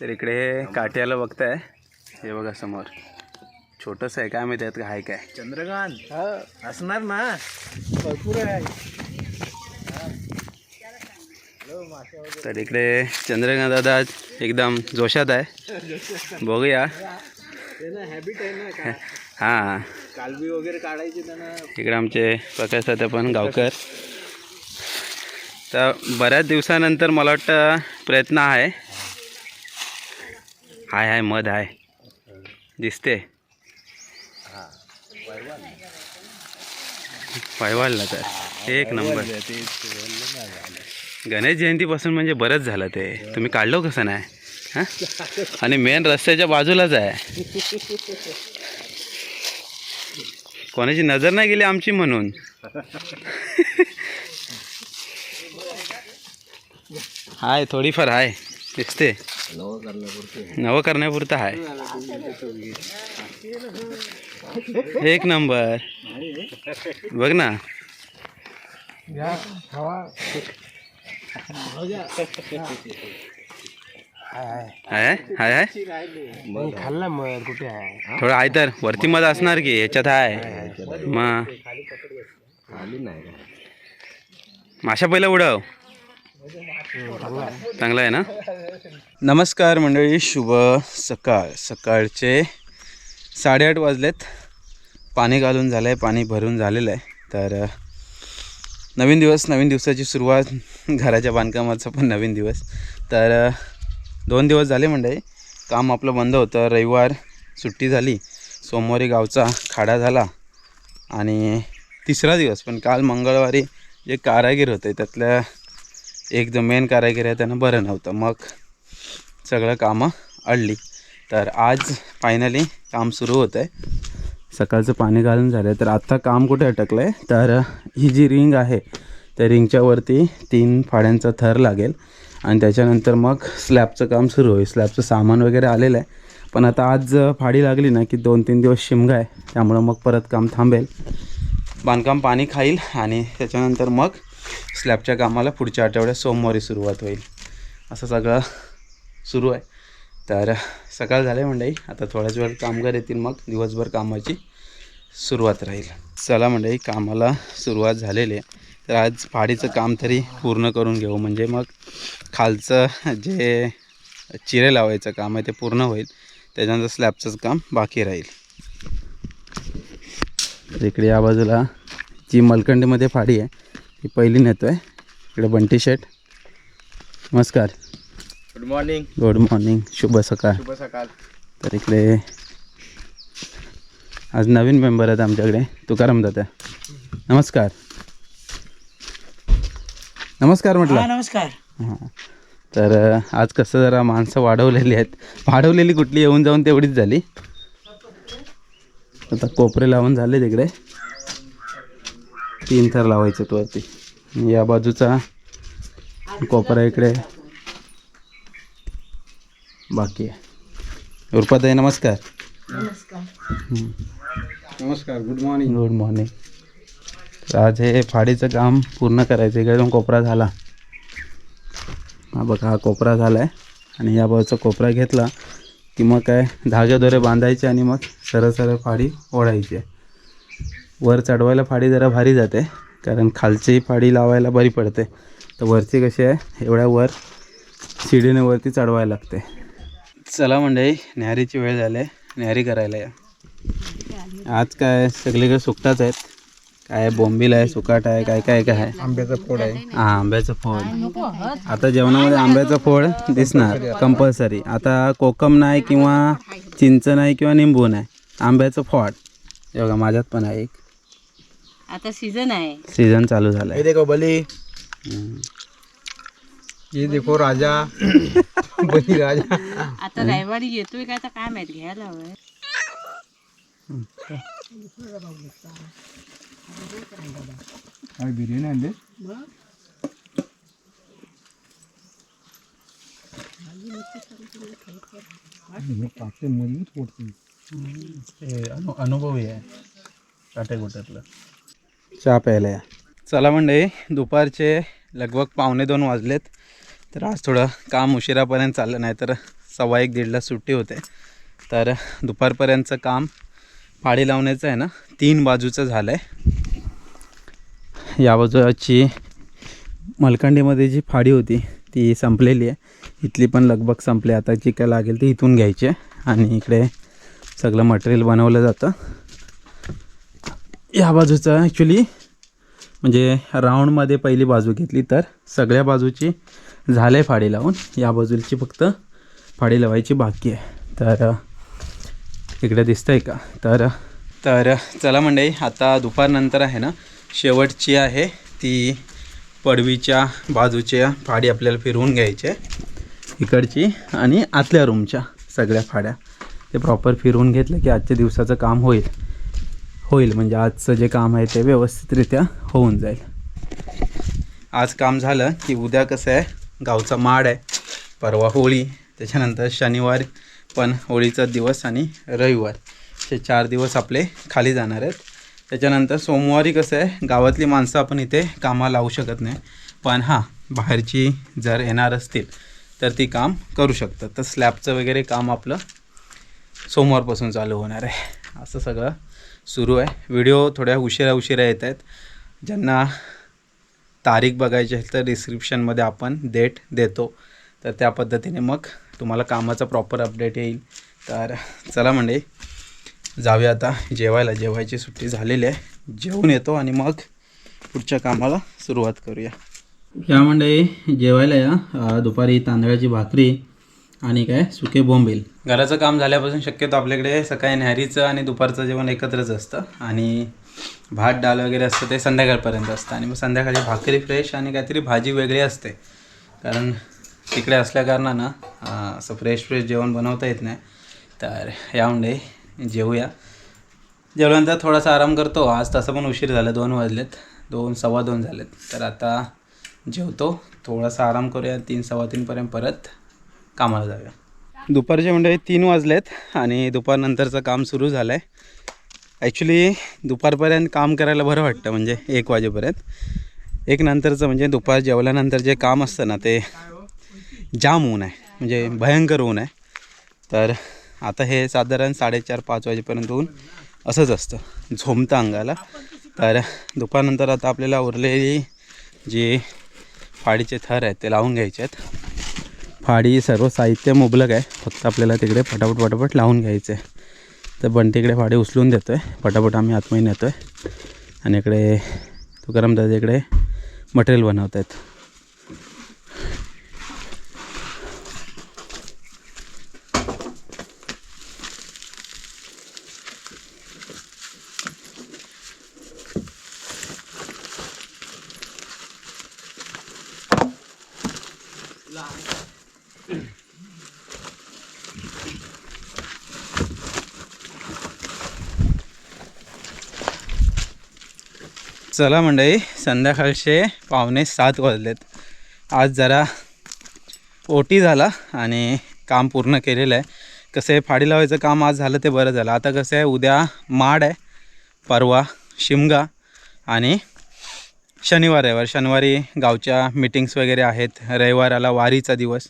तर इकडे काट्याला बघताय. हे बघा समोर. छोटंसं आहे काय माहिती यात काय काय? चंद्रकांत असणार ना? भरपूर आहे. तर इकडे चंद्रकांत दादा एकदम जोशात आहे. बघूया. आहे हां. कालबी वगैरे काढायची त्यांना. इकडे आमचे प्रकाश दादा पण गावकर. तर बऱ्याच दिवसानंतर मला वाटतं प्रयत्न आहे. हाय हाय मध आहे दिसते. पैवालला तर. एक नंबर. गणेश जयंतीपासून म्हणजे बरंच झालं ते. तुम्ही काढलो कसं नाही? हां? आणि मेन रस्त्याच्या बाजूलाच आहे. कोणाची नजर नाही गेली आमची म्हणून. हाय थोडीफार आहे दिसते. नवं करण्यापुरतं आहे एक नंबर. बघ ना. हाय हाय खाल्ला कुठे आहे थोडं आहे तर. वरती मध असणार की ह्याच्यात आहे मग. माशा पहिला उडव. चांगला आहे ना? नमस्कार मंडळी शुभ सकाळ. सकाळचे साडेआठ वाजलेत. पाणी घालून झालं आहे पाणी भरून झालेलं आहे. तर नवीन दिवस नवीन दिवसाची सुरुवात घराच्या बांधकामाचा पण नवीन दिवस. तर दोन दिवस झाले मंडळी काम आपलं बंद होतं. रविवार सुट्टी झाली सोमवारी गावचा खाडा झाला आणि तिसरा दिवस पण काल मंगळवारी जे कारागीर होते त्यातल्या एक जो मेन कारागीर आहे त्यांना. बरं नव्हतं. मग सगळं कामं अडली. तर आज फायनली काम सुरू होतं आहे सकाळचं पाणी घालून झालं आहे तर आत्ता काम कुठे अटकलं आहे तर ही जी रिंग आहे त्या रिंगच्या वरती तीन फाड्यांचा थर लागेल. आणि त्याच्यानंतर मग स्लॅबचं काम सुरू होईल. स्लॅबचं सामान वगैरे आलेलं आहे. पण आता आज फाडी लागली ना की दोन तीन दिवस शिमगा आहे. त्यामुळं मग परत काम थांबेल. बांधकाम पाणी खाईल आणि त्याच्यानंतर मग स्लॅबच्या कामाला पुढच्या आठवड्यात सोमवारी सुरुवात होईल. असं सगळं सुरू आहे. तर सकाळ झाले मंडळी. आता थोड्याच वेळ कामगार येतील मग. दिवसभर कामाची सुरुवात राहील. चला मंडळी कामाला सुरुवात झालेली आहे. तर आज फाडीचं काम तरी पूर्ण करून घेऊ. म्हणजे मग खालचं जे चिरे लावायचं काम आहे ते पूर्ण होईल. त्याच्यानंतर स्लॅबचंच काम बाकी राहील. इकडे या बाजूला जी मलकंडीमध्ये फाडी आहे ती पहिली नेतो आहे. इकडे बंटी शेट नमस्कार. गुड मॉर्निंग गुड मॉर्निंग शुभ सकाळ. शुभ सकाळ. तर इकडे आज नवीन मेंबर आहेत आमच्याकडे. तुकाराम दादा. नमस्कार. नमस्कार म्हटलं. नमस्कार. हां. तर आज कसं जरा माणसं वाढवलेली आहेत. वाढवलेली कुठली? येऊन जाऊन तेवढीच झाली. आता कोपरे लावून झाले तिकडे तीन थर लावायचे वरती. या बाजूचा कोपरा इकडे. बाकी आहे. उर्पाताई नमस्कार. नमस्कार. गुड मॉर्निंग गुड मॉर्निंग तर आज हे फाडीचं काम पूर्ण करायचं. इकडे पण कोपरा झाला. हा बघा हा कोपरा झाला आहे आणि या बाजूचा कोपरा घेतला की मग काय धागे दोरे बांधायचे आणि मग सरळ सरळ फाडी ओढायची वर चढवायला फाडी जरा भारी जाते कारण खालची फाडी लावायला बरी पडते. तर वरची कशी आहे? एवढ्या वर शिडीने वरती चढवायला लागते. चला मंडळी न्याहारीची वेळ झाली आहे. न्याहारी करायला या. आज काय सगळीकडे सुकटाच आहेत. काय बोंबील आहे सुकाट आहे काय काय काय आहे? आंब्याचा फोड आहे. हा आंब्याचं फोड. आता जेवणामध्ये आंब्याचं फोड दिसणार कंपल्सरी आता कोकम नाही किंवा चिंच नाही किंवा निंबू नाही आंब्याचं फोड. हे बघा माझ्यात पण आहे एक. आता सीझन आहे. सीझन चालू झालाय. देखो बली. ये देखो राजा. बली राजा. आता रविवारी येतोय काय तर काय माहीत घ्यायला हवंय. बिर्याणी आणले? मजबूत हे अनुभवी आहे. काटेकोट्यातलं चहा प्यायला या. चला मंडळी दुपारचे लगभग पावणे दोन वाजलेत. तर आज थोडं काम उशिरापर्यंत चाललं नाही तर सव्वा एक दीडला सुट्टी होते. तर दुपारपर्यंतचं काम पाळी लावण्याचं आहे ना तीन बाजूचं झालं आहे या बाजूची मलकांडीमध्ये जी फाडी होती ती संपलेली आहे. इथली पण लगभग संपली. आता जी काय लागेल ती इथून घ्यायची आहे. आणि इकडे सगळं मटेरियल बनवलं जातं. या बाजूचा ॲक्च्युली म्हणजे राऊंडमध्ये पहिली बाजू घेतली तर सगळ्या बाजूची झाले फाडी लावून या बाजूची फक्त फाडी लावायची बाकी आहे. तर इकडे दिसतंय का? तर तर चला मंडळी आता दुपारनंतर आहे ना शेवटची आहे ती पडवीच्या बाजूच्या फाडी आपल्याला फिरवून घ्यायची आहे. इकडची आणि आतल्या रूमच्या सगळ्या फाड्या. ते प्रॉपर फिरवून घेतलं की आजच्या दिवसाचं काम होईल. होईल. म्हणजे आजचं जे काम आहे ते व्यवस्थितरित्या होऊन जाईल. आज काम झालं की उद्या कसं आहे गावचा माड आहे परवा होळी त्याच्यानंतर शनिवार पण होळीचा दिवस आणि रविवार. हे चार दिवस आपले खाली जाणार आहेत. त्याच्यानंतर सोमवारी कसं आहे गावातली माणसं आपण इथे कामाला लावू शकत नाही. पण हां बाहेरची जर येणार असतील तर ती काम करू शकतात. तर स्लॅबचं वगैरे काम आपलं सोमवारपासून चालू होणार आहे. असं सगळं सुरू आहे. व्हिडिओ थोड्या उशिरा उशिरा येत आहेत. ज्यांना तारीख बघायची असेल तर डिस्क्रिप्शनमध्ये आपण डेट देतो. तर त्या पद्धतीने मग तुम्हाला कामाचा प्रॉपर अपडेट येईल. तर चला म्हणजे जाऊया आता जेवायला. जेवायची सुट्टी झालेली आहे. जेवून येतो आणि मग पुढच्या कामाला सुरुवात करूया. या म्हणजे जेवायला या. दुपारी तांदळाची भाकरी आणि काय? सुके बोंबील घराचं काम झाल्यापासून शक्यतो आपल्याकडे सकाळी न्याहारीचं आणि दुपारचं जेवण एकत्रच असतं. आणि भात डाळ वगैरे असतं ते संध्याकाळपर्यंत असतं. आणि मग संध्याकाळी भाकरी फ्रेश आणि काहीतरी भाजी वेगळी असते. कारण तिकडे असल्याकारणानं असं फ्रेश फ्रेश जेवण बनवता येत नाही. तर यामुळे जेवूया. जेवल्यानंतर थोडासा आराम करतो. आज तसं पण उशीर झाला दोन वाजलेत. दोन सव्वा दोन झालेत. तर आता जेवतो. थोडासा आराम करूया तीन सव्वा तीनपर्यंत परत. कामाला जाऊया. दुपारचे म्हणजे तीन वाजलेत आणि दुपारनंतरचं काम सुरू झालं आहे ॲक्च्युली दुपारपर्यंत काम करायला बरं वाटतं म्हणजे एक वाजेपर्यंत. एक नंतरचं म्हणजे दुपार जेवल्यानंतर जे काम असतं ना ते जाम ऊन आहे म्हणजे भयंकर ऊन आहे. तर आता हे साधारण साडेचार पाच वाजेपर्यंत ऊन असंच असतं झोमतं अंगाला. तर दुपारनंतर आता आपल्याला उरलेली जी फाडीचे थर आहेत ते लावून घ्यायचे आहेत. फाडी सर्व साहित्य मुबलक आहे. फक्त आपल्याला तिकडे फटाफट फटाफट लावून घ्यायचं आहे तर बंटीकडे फाडी उचलून देतो आहे पटापट आम्ही आतमध्ये नेतो आहे आणि इकडे तुकाराम दादा इकडे मटेरियल बनवत आहेत चला मंडळी संध्याकाळचे पावणे सात वाजलेत. आज जरा ओटी झाला आणि काम पूर्ण केलेलं आहे. कसं आहे फाडी लावायचं काम आज झालं ते बरं झालं. आता कसं आहे उद्या माड आहे परवा शिमगा आणि शनिवार रविवार शनिवारी गावच्या मीटिंग्स वगैरे आहेत. रविवाराला वारीचा दिवस.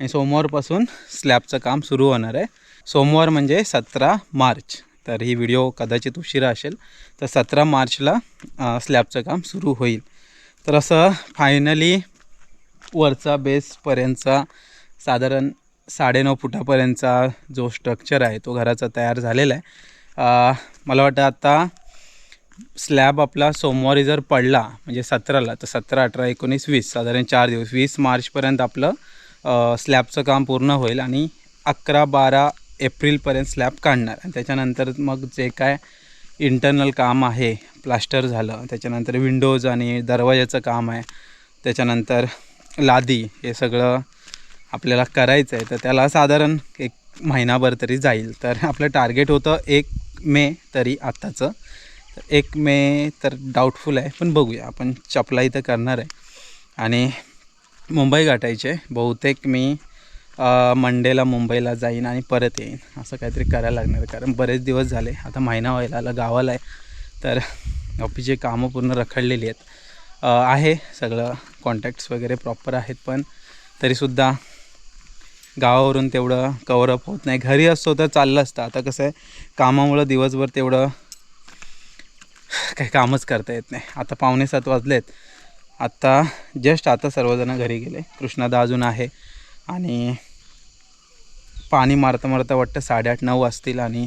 आणि सोमवारपासून स्लॅबचं काम सुरू होणार आहे. सोमवार म्हणजे सतरा मार्च. तर ही व्हिडिओ कदाचित उशिरा असेल. तर सतरा मार्चला स्लॅबचं काम सुरू होईल. तर असं फायनली वरचा बेसपर्यंतचा साधारण साडेनऊ फुटापर्यंतचा जो स्ट्रक्चर आहे तो घराचा तयार झालेला आहे. मला वाटतं आता स्लॅब आपला सोमवारी जर पडला म्हणजे सतराला तर सतरा अठरा एकोणीस वीस साधारण चार दिवस वीस मार्चपर्यंत आपलं स्लॅबचं काम पूर्ण होईल आणि अकरा बारा एप्रिलपर्यंत स्लॅब काढणार. आणि त्याच्यानंतर मग जे काय इंटरनल काम आहे प्लास्टर झालं त्याच्यानंतर विंडोज आणि दरवाजाचं काम आहे त्याच्यानंतर लादी हे सगळं आपल्याला करायचं आहे. तर त्याला साधारण एक महिनाभर तरी जाईल. तर आपलं टार्गेट होतं एक मे तरी आत्ताचं. तर एक मे तर डाऊटफुल आहे पण बघूया. आपण चपला इथं करणार आहे. आणि मुंबई गाठायचे. बहुतेक मी मंडेला मुंबईला जाईन आणि परत येईन. असं काहीतरी करायला लागणार कारण बरेच दिवस झाले आता महिना व्हायला आला गावाला आहे. तर ऑफिसची कामं पूर्ण रखडलेली आहेत. आहे सगळं कॉन्टॅक्ट्स वगैरे प्रॉपर आहेत पण तरीसुद्धा गावावरून तेवढं कवरअप होत नाही. घरी असतो तर चाललं असतं. आता कसं आहे कामामुळं दिवसभर तेवढं काही कामच करता येत नाही. आता पावणे सात वाजलेत. आत्ता जस्ट आता सर्वजण घरी गेले. कृष्णादा अजून आहे. आणि पाणी मारता मारता वाटतं साडेआठ नऊ वाजतील आणि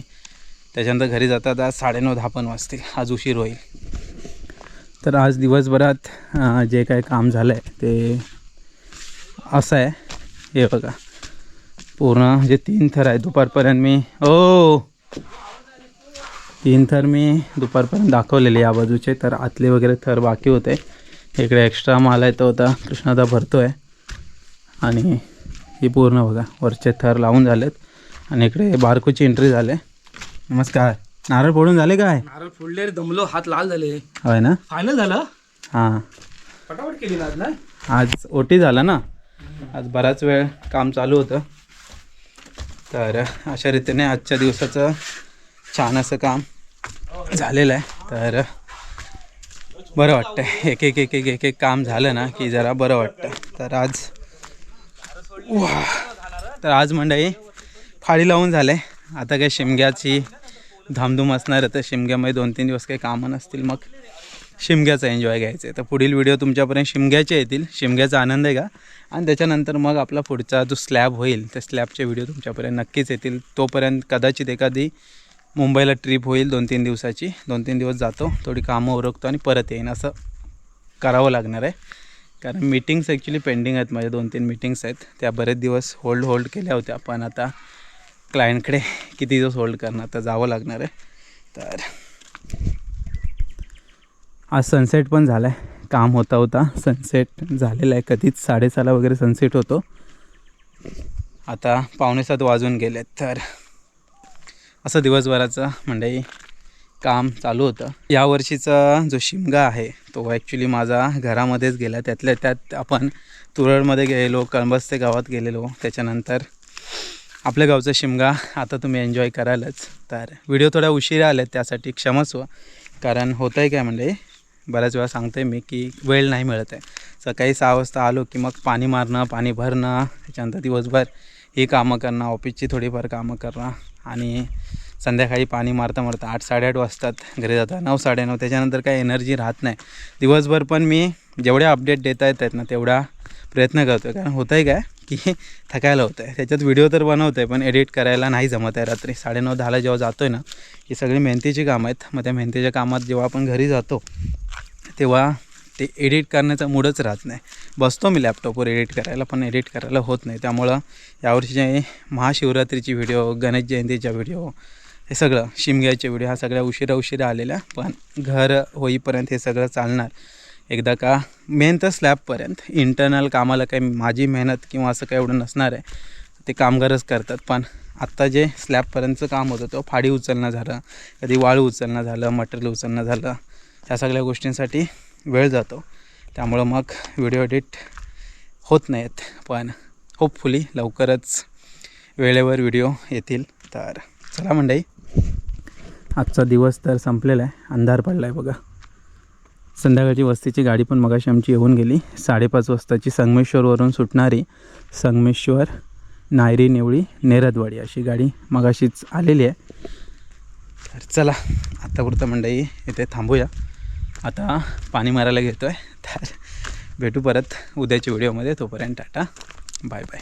त्याच्यानंतर घरी जातात आज साडेनऊ दहा पण वाजतील. आज उशीर होईल. तर आज दिवसभरात जे काय काम झालं आहे ते असं आहे. हे बघा. पूर्ण जे तीन थर आहे दुपारपर्यंत मी. ओ! तीन थर मी दुपारपर्यंत दाखवलेले या बाजूचे. तर आतले वगैरे थर बाकी होते. इकडे एक्स्ट्रा माल आहे तो होता कृष्णादा भरतो आहे आणि ही पूर्ण बघा वरचे थर लावून झालेत. आणि इकडे बारकोची एंट्री झाले. नमस्कार. नारळ फोडून झाले काय? नारळ फोडले रे, दमलो हात लाल झाले. होय ना? फायनल झालं? हां. पटापट केली ना आज ना आज ओटी झाला ना? आज बराच वेळ काम चालू होतं. तर अशा रीतीने आजच्या दिवसाचं छान असं काम झालेलं आहे. तर बरं वाटतं एक एक एक एक एक एक काम झालं ना की जरा बरं वाटतं. तर आज वा तर आज मंडळी फाळी लावून झाले. आता काय शिमग्याची धामधूम असणार आहे तर शिमग्यामध्ये दोन तीन दिवस काही कामं नसतील मग शिमग्याचा एन्जॉय घ्यायचा आहे. तर पुढील व्हिडिओ तुमच्यापर्यंत शिमग्याचे येतील. शिमग्याचा आनंद आहे का? आणि त्याच्यानंतर मग आपला पुढचा जो स्लॅब होईल त्या स्लॅबचे व्हिडिओ तुमच्यापर्यंत नक्कीच येतील. तोपर्यंत कदाचित एखादी मुंबईला ट्रिप होईल दोन तीन दिवसाची. दोन तीन दिवस जातो थोडी कामं उरकतो आणि परत येईन. असं करावं लागणार आहे. कारण मीटिंग्स ॲक्च्युली पेंडिंग आहेत. माझ्या दोन तीन मीटिंग्स आहेत. त्या बरेच दिवस होल्ड होल्ड केल्या होत्या. पण आता क्लायंटकडे किती दिवस होल्ड करणार? तर जावं लागणार आहे. तर आज सनसेट पण झाला आहे काम होता होता. सनसेट झालेला आहे. कधीच साडेसहाला वगैरे सनसेट होतो. आता पावणेसात वाजून गेलेत. तर असं दिवसभराचं म्हणजे काम चालू होतं. यावर्षीचा जो शिमगा आहे तो ॲक्च्युली माझा घरामध्येच गेला. त्यातल्या त्यात आपण तुरळमध्ये गेलेलो कळंबस्ते गावात गेलेलो. त्याच्यानंतर आपल्या गावचा शिमगा आता तुम्ही एन्जॉय करालच. तर व्हिडिओ थोडा उशिरा आले त्यासाठी क्षमस्व कारण होतं आहे काय म्हणजे बऱ्याच वेळा सांगते मी की वेळ नाही मिळत आहे. सकाळी सहा वाजता आलो की मग पाणी मारणं पाणी भरणं त्याच्यानंतर दिवसभर ही कामं करणं ऑफिसची थोडीफार कामं करणं आणि संध्याकाळी पाणी मारता मारता आठ साडेआठ वाजतात घरी जाता नऊ साडेनऊ. त्याच्यानंतर काही एनर्जी राहत नाही. दिवसभर पण मी जेवढ्या अपडेट देता येत आहेत ना तेवढा प्रयत्न करतो आहे कारण होतं आहे काय की थकायला होतं आहे त्याच्यात व्हिडिओ तर बनवतो आहे पण एडिट करायला नाही जमत आहे रात्री. साडेनऊ दहाला जेव्हा जातो आहे ना ही सगळी मेहनतीची कामं आहेत. मग त्या मेहनतीच्या कामात जेव्हा आपण घरी जातो तेव्हा ते एडिट करण्याचा मूडच राहत नाही. बसतो मी लॅपटॉपवर एडिट करायला पण एडिट करायला होत नाही. त्यामुळं यावर्षीचे महाशिवरात्रीची व्हिडिओ गणेश जयंतीचा व्हिडिओ हे सगळं शिमग्याचे व्हिडिओ हा सगळ्या उशिरा उशिरा आलेला पण घर होईपर्यंत हे सगळं चालणार. एकदा का मेन तर स्लॅबपर्यंत इंटरनल कामाला काही माझी मेहनत किंवा असं काही एवढं नसणार आहे. ते कामगारच करतात पण आत्ता जे स्लॅबपर्यंतचं काम होतं तो फाडी उचलणं झालं कधी वाळू उचलणं झालं मटेरियल उचलणं झालं ह्या सगळ्या गोष्टींसाठी वेळ जातो. त्यामुळं मग व्हिडिओ एडिट होत नाहीत पण होपफुली लवकरच वेळेवर व्हिडिओ येतील. तर चला मंडई आजचा दिवस तर संपलेला आहे. अंधार पडला आहे बघा. संध्याकाळची वस्तीची गाडी पण मगाशी आमची येऊन गेली. साडेपाच वाजताची संगमेश्वरवरून सुटणारी संगमेश्वर नायरी निवळी नेरदवाडी अशी गाडी मगाशीच आलेली आहे. तर चला आत्तापुरतं मंडई इथे थांबूया. आता पाणी मारायला घेतो आहे तर भेटू परत उद्याच्या व्हिडिओमध्ये. तोपर्यंत टाटा. Bye bye.